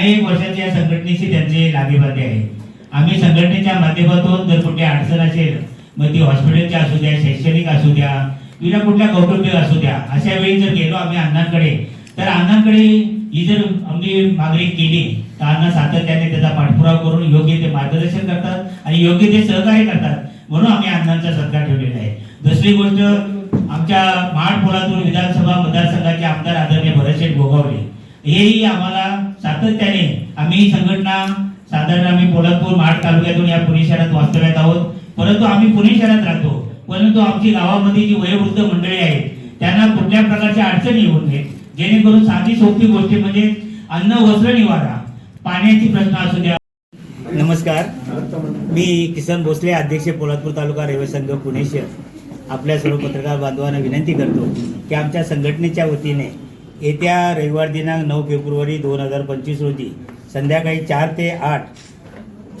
अनेक या संघटनेशी त्यांचे लागेबाधे आहे. आम्ही संघटनेच्या माध्यमातून जर कुठे अडचण असेल मग ती हॉस्पिटलची असू द्या शैक्षणिक असू द्या किंवा कुठल्या कौटुंबिक असू द्या अशा वेळी जर गेलो आम्ही अण्णांकडे तर अण्णांकडे ही जर आम्ही मागणी केली तर अण्णा सातत्याने त्याचा पाठपुरावा करून योग्य ते मार्गदर्शन करतात आणि योग्य ते सहकार्य करतात म्हणून आम्ही अण्णांचा सत्कार ठेवलेला आहे. दुसरी गोष्ट आमच्या महाड पोलातूर विधानसभा मतदारसंघाचे आमदार आदरणीय भरतशेठ गोगावले हेही आम्हाला सातत्याने आम्ही संघटना साधारण आम्ही पोलादपूर महाड तालुक्यातून या पुणे शहरात वास्तव्यात आहोत. परंतु आम्ही पुणे शहरात राहतो. परंतु आमची गावामध्ये जी वयोवृद्ध मंडळी आहेत त्यांना कुठल्या प्रकारच्या अडचणी येऊ नये जेणेकरून साधी सोपी गोष्टी म्हणजे अन्न वस्त्र निवारा. पाण्याची प्रश्न असू द्या. नमस्कार. मी किसन भोसले अध्यक्ष पोलादपूर तालुका रेल्वे संघ पुणे शहर. आपल्या सर्व पत्रकार बांधवांना विनंती करतो की आमच्या संघटनेच्या वतीने येत्या रविवार दिनांक नऊ फेब्रुवारी दोन हजार पंचवीस रोजी संध्याकाळी चार ते आठ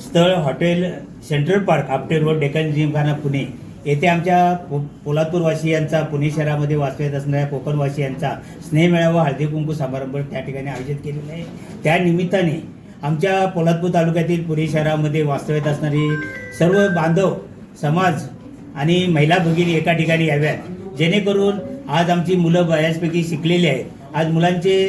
स्थळ hotel central park Apte road Deccan Gymkhana Pune. येथे आमच्या पो- पोलादपूरवासियांचा पुणे शहरामध्ये वास्तव्यात असणाऱ्या कोकणवासियांचा स्नेहमेळावा हळदी कुंकू समारंभ त्या ठिकाणी आयोजित केलेला आहे. त्या निमित्ताने आमच्या पोलादपूर तालुक्यातील पुणे शहरामध्ये वास्तव्यात असणारी सर्व बांधव समाज आणि महिला भगिनी एका ठिकाणी याव्यात. जेणेकरून आज आमची मुलं बऱ्याचपैकी शिकलेली आहेत. आज मुलांचे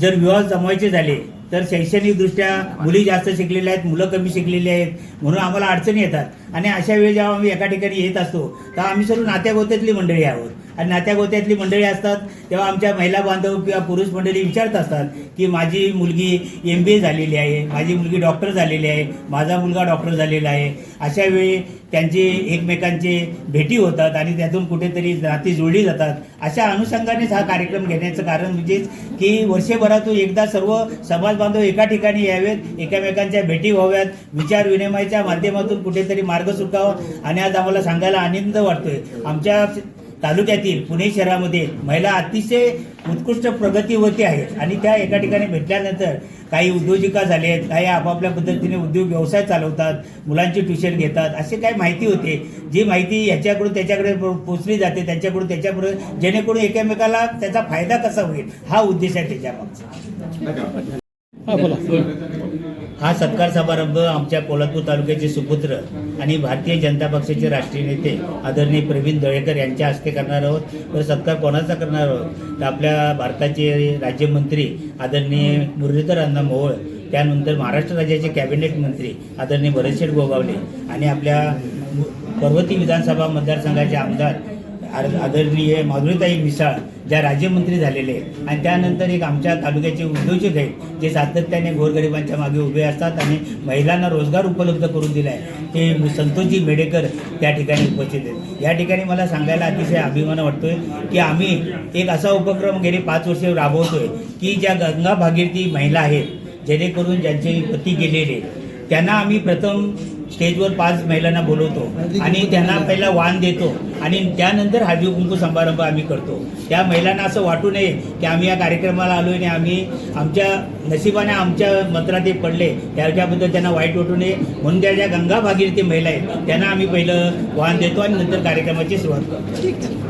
जर विवाह जमवायचे झाले तर शैक्षणिकदृष्ट्या मुली जास्त शिकलेल्या आहेत मुलं कमी शिकलेली आहेत म्हणून आम्हाला अडचणी येतात. आणि अशा वेळी जेव्हा आम्ही एका ठिकाणी येत असतो तर आम्ही सर्व नात्यागोत्यातली मंडळी आहोत. आणि नात्यागोत्यातली मंडळी असतात तेव्हा आमच्या महिला बांधव किंवा पुरुष मंडळी विचारत असतात की माझी मुलगी एम बी ए झालेली आहे माझी मुलगी डॉक्टर झालेली आहे माझा मुलगा डॉक्टर झालेला आहे. अशा वेळी त्यांचे एकमेकांचे भेटी होतात आणि त्यातून कुठेतरी नाती जुळली जातात. अशा अनुषंगानेच हा कार्यक्रम घेण्याचं कारण म्हणजेच की वर्षभरातून एकदा सर्व समाज बांधव एका ठिकाणी यावेत एकमेकांच्या भेटी व्हाव्यात विचार विनिमयाच्या माध्यमातून कुठेतरी मार्ग सुटावा आणि आज आम्हाला सांगायला आनंद वाटतोय. आमच्या तालुक्यातील पुणे शहरामध्ये महिला अतिशय उत्कृष्ट प्रगतीवरती आहेत. आणि त्या एका ठिकाणी भेटल्यानंतर काही उद्योजिका झाले आहेत काही आपापल्या पद्धतीने उद्योग व्यवसाय चालवतात मुलांची ट्युशन घेतात असे काही माहिती होते. जी माहिती याच्याकडून त्याच्याकडे पोचली जाते त्यांच्याकडून त्याच्याकडे जेणेकरून एकमेकाला त्याचा फायदा कसा होईल हा उद्देश आहे त्याच्यामागचा. हा सत्कार समारंभ आमच्या कोल्हापूर तालुक्याचे सुपुत्र आणि भारतीय जनता पक्षाचे राष्ट्रीय नेते आदरणीय प्रवीण दळेकर यांच्या हस्ते करणार आहोत. तर सत्कार कोणाचा करणार आहोत? तर आपल्या भारताचे राज्यमंत्री आदरणीय मुरलीधर अण्णा मोहोळ त्यानंतर महाराष्ट्र राज्याचे कॅबिनेट मंत्री आदरणीय भरतशेठ गोगावले आणि आपल्या पर्वती विधानसभा मतदारसंघाचे आमदार आदरणीय माधुरीताई मिसाळ ज्या राज्यमंत्री झालेले आहेत. आणि त्यानंतर एक आमच्या तालुक्याचे उद्योजक आहेत जे सातत्याने गोरगरिबांच्या मागे उभे असतात आणि महिलांना रोजगार उपलब्ध करून दिला आहे ते संतोषजी मेडेकर त्या ठिकाणी उपस्थित आहेत. या ठिकाणी मला सांगायला अतिशय अभिमान वाटतोय की आम्ही एक असा उपक्रम गेली पाच वर्षे राबवतोय की ज्या गंगा भागीरथी महिला आहेत जेणेकरून ज्यांचे पती गेलेले त्यांना आम्ही प्रथम स्टेजवर पाच महिलांना बोलवतो आणि त्यांना पहिला वाण देतो आणि त्यानंतर हळदी कुंकू समारंभ आम्ही करतो. त्या महिलांना असं वाटू नये की आम्ही या कार्यक्रमाला आलो आणि आम्ही आमच्या नशिबाने आमच्या मंत्रात ते पडले. त्याच्याबद्दल त्यांना वाईट वाटू नये. म्हणून त्या ज्या गंगा भागीरथी महिला आहेत त्यांना आम्ही पहिलं वाहन देतो आणि नंतर कार्यक्रमाची सुरुवात करतो.